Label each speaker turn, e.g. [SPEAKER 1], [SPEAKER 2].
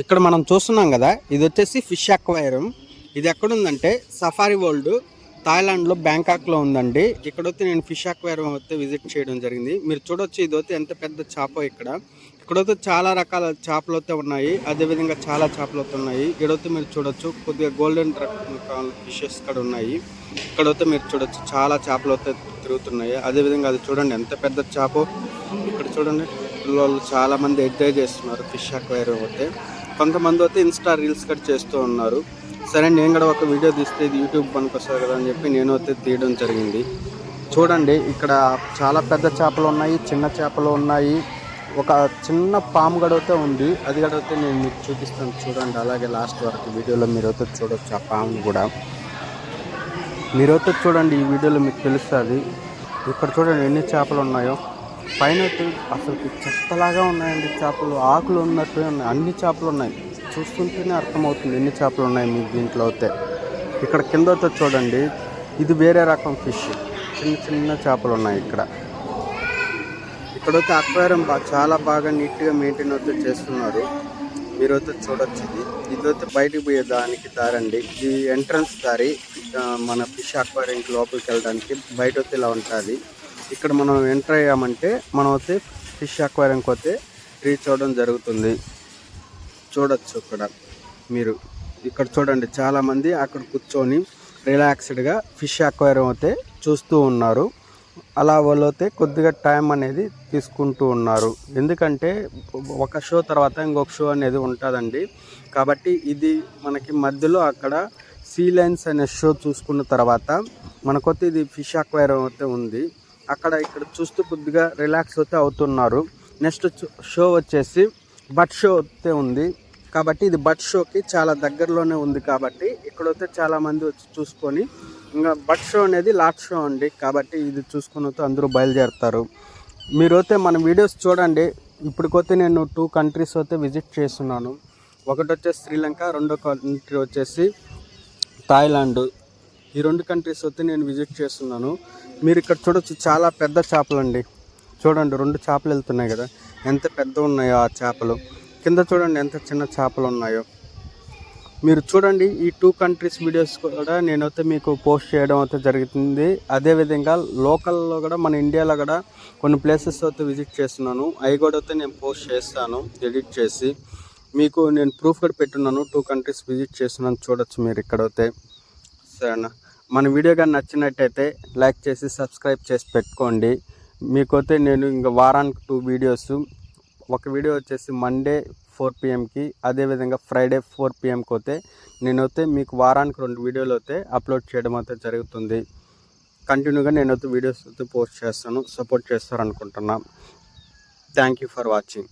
[SPEAKER 1] ఇక్కడ మనం చూస్తున్నాం కదా ఇది వచ్చేసి ఫిష్ అక్వైరం ఇది ఎక్కడుందంటే సఫారీ వరల్డ్ థాయిలాండ్లో బ్యాంకాక్లో ఉందండి. ఇక్కడైతే నేను ఫిష్ అక్వైరం అయితే విజిట్ చేయడం జరిగింది. మీరు చూడొచ్చు ఇది అయితే ఎంత పెద్ద చేప ఇక్కడ. ఇక్కడైతే చాలా రకాల చేపలు అయితే ఉన్నాయి. అదేవిధంగా చాలా చేపలు అయితే ఉన్నాయి. ఇక్కడైతే మీరు చూడొచ్చు కొద్దిగా గోల్డెన్ రకాల ఫిషెస్ ఇక్కడ ఉన్నాయి. ఇక్కడైతే మీరు చూడొచ్చు చాలా చేపలు అయితే తిరుగుతున్నాయి. అదేవిధంగా అది చూడండి ఎంత పెద్ద చేప. ఇక్కడ చూడండి పిల్లలు చాలా మంది ఎంజాయ్ చేస్తున్నారు ఫిష్ అక్వైరం అయితే. కొంతమంది అయితే ఇన్స్టా రీల్స్ కట్ చేస్తూ ఉన్నారు. సరే నేను కూడా ఒక వీడియో తీస్తే ఇది యూట్యూబ్ పనికి వస్తుంది కదా అని చెప్పి నేను అయితే తీయడం జరిగింది. చూడండి ఇక్కడ చాలా పెద్ద చేపలు ఉన్నాయి చిన్న చేపలు ఉన్నాయి. ఒక చిన్న పాము గడవతే ఉంది. అది గడవతే నేను మీకు చూపిస్తాను. చూడండి అలాగే లాస్ట్ వరకు వీడియోలో మీరు అయితే చూడొచ్చు ఆ పాము కూడా. మీరైతే చూడండి ఈ వీడియోలో మీకు తెలుస్తుంది. ఇక్కడ చూడండి ఎన్ని చేపలు ఉన్నాయో. పైన అసలు చెత్తలాగా ఉన్నాయండి చేపలు ఆకులు ఉన్నట్టు ఉన్నాయి. అన్ని చేపలు ఉన్నాయి. చూస్తుంటేనే అర్థమవుతుంది ఎన్ని చేపలు ఉన్నాయి మీకు దీంట్లో అయితే. ఇక్కడ కింద చూడండి ఇది వేరే రకం ఫిష్. చిన్న చిన్న చేపలు ఉన్నాయి ఇక్కడ. ఇక్కడైతే అక్వేరియం బాగా చాలా బాగా నీట్గా మెయింటైన్ అయితే చేస్తున్నారు. మీరు అయితే చూడొచ్చు ఇది. ఇదైతే బయటికి పోయే దానికి దారండి ఇది ఎంట్రన్స్ దారి మన ఫిష్ అక్వేరియంకి లోపలికి వెళ్ళడానికి బయట ఇలా ఉంటుంది ఇక్కడ మనం ఎంటర్ అయ్యామంటే మనం అయితే ఫిష్ అక్వేరియంకి వస్తే రీచ్ అవ్వడం జరుగుతుంది. చూడొచ్చు ఇక్కడ మీరు ఇక్కడ చూడండి చాలామంది అక్కడ కూర్చొని రిలాక్స్డ్గా ఫిష్ అక్వేరియం అయితే చూస్తూ ఉన్నారు. అలా వాళ్ళు అయితే కొద్దిగా టైం అనేది తీసుకుంటూ ఉన్నారు. ఎందుకంటే ఒక షో తర్వాత ఇంకొక షో అనేది ఉంటుందండి. కాబట్టి ఇది మనకి మధ్యలో అక్కడ సీ లైన్స్ అనే షో చూసుకున్న తర్వాత మనకొస్తే ఇది ఫిష్ అక్వేరియం అయితే ఉంది. అక్కడ ఇక్కడ చూస్తూ కొద్దిగా రిలాక్స్ అయితే అవుతున్నారు. నెక్స్ట్ షో వచ్చేసి బట్ షో అయితే ఉంది. కాబట్టి ఇది బట్ షోకి చాలా దగ్గరలోనే ఉంది కాబట్టి ఇక్కడైతే చాలామంది వచ్చి చూసుకొని ఇంకా బట్ షో అనేది లాస్ట్ షో అండి. కాబట్టి ఇది చూసుకుని అయితే అందరూ బయలుదేరుతారు. మీరైతే మన వీడియోస్ చూడండి. ఇప్పటికైతే నేను టూ కంట్రీస్ అయితే విజిట్ చేస్తున్నాను. ఒకటి వచ్చేసి శ్రీలంక రెండో కంట్రీ వచ్చేసి థాయిలాండ్. ఈ రెండు కంట్రీస్ వచ్చి నేను విజిట్ చేస్తున్నాను. మీరు ఇక్కడ చూడొచ్చు చాలా పెద్ద చేపలు అండి చూడండి రెండు చేపలు వెళ్తున్నాయి కదా. ఎంత పెద్ద ఉన్నాయో ఆ చేపలు. కింద చూడండి ఎంత చిన్న చేపలు ఉన్నాయో. మీరు చూడండి ఈ టూ కంట్రీస్ వీడియోస్ కూడా నేనైతే మీకు పోస్ట్ చేయడం అయితే జరుగుతుంది. అదేవిధంగా లోకల్లో కూడా మన ఇండియాలో కూడా కొన్ని ప్లేసెస్ అయితే విజిట్ చేస్తున్నాను. అవి కూడా అయితే నేను పోస్ట్ చేస్తాను ఎడిట్ చేసి. మీకు నేను ప్రూఫ్ కూడా పెట్టున్నాను టూ కంట్రీస్ విజిట్ చేస్తున్నాను చూడొచ్చు మీరు ఇక్కడైతే. సరేనా? మన వీడియో కానీ నచ్చినట్టయితే లైక్ చేసి సబ్స్క్రైబ్ చేసి పెట్టుకోండి. మీకైతే నేను ఇంకా వారానికి టూ వీడియోస్. ఒక వీడియో వచ్చేసి మండే ఫోర్ పిఎంకి అదేవిధంగా ఫ్రైడే ఫోర్ పిఎంకి అయితే నేనైతే మీకు వారానికి రెండు వీడియోలు అయితే అప్లోడ్ చేయడం అయితే జరుగుతుంది. కంటిన్యూగా నేనైతే వీడియోస్ అయితే పోస్ట్ చేస్తాను support చేస్తారనుకుంటున్నా. Thank you for watching.